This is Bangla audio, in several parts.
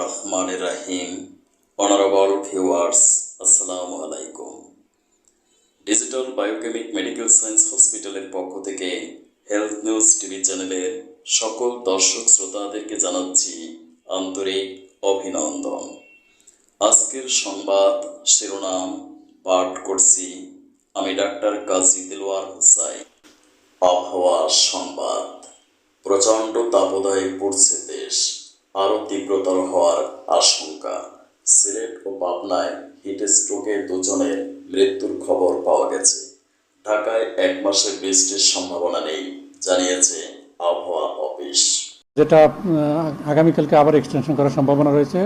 রহমান রাহিম। অনারেবল ভিউয়ার্স আসসালামু আলাইকুম। ডিজিটাল বায়োকেমিক মেডিকেল সায়েন্স হসপিটালের পক্ষ থেকে হেলথ নিউজ টিভি চ্যানেলের সকল দর্শক শ্রোতাদেরকে জানাচ্ছি আন্তরিক অভিনন্দন। আজকের সংবাদ, শিরোনাম, পাঠ করছি আমি ডাক্তার কাজী দিলওয়ার হুসাইন। আবহাওয়া সংবাদ। প্রচণ্ড তাপদায়ে পড়ছে দেশ। আরও তীব্রতর হওয়ার আশঙ্কা। সিলেট ও পাবনায় হিট স্ট্রোকে দুজনের মৃত্যুর খবর পাওয়া গেছে। ঢাকায় এক মাসের বৃষ্টির সম্ভাবনা নেই জানিয়েছে আবহাওয়া অফিস। যেটা আগামীকালকে আবার এক্সটেনশন করার সম্ভাবনা রয়েছে।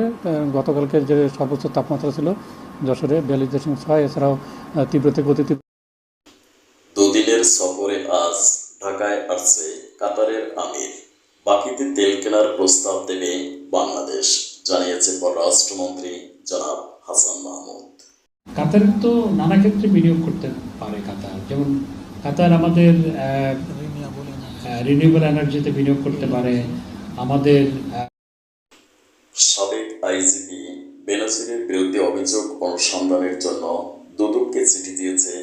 গতকালকে যে সর্বোচ্চ তাপমাত্রা ছিল যশোরে বিয়াল্লিশ দশমিক ছয় এছাড়াও তীব্র থেকে অতি দুদিনের সফরে আজ ঢাকায় আসছে কাতারের আমির। বাকিতে তেল কেনার প্রস্তাব দেবে বাংলাদেশ জানিয়েছে পররাষ্ট্রমন্ত্রী জনাব হাসান মাহমুদ। কাতার তো নানা ক্ষেত্রে বিনিয়োগ করতে পারে কাতার। যেমন কাতার আমাদের রিনিউয়েবল এনার্জিতে বিনিয়োগ করতে পারে। আমাদের সাবেক আইজিপি বেনজিরের বিরুদ্ধে অভিযোগ অনুসন্ধানের জন্য দুদককে চিঠি দিয়েছে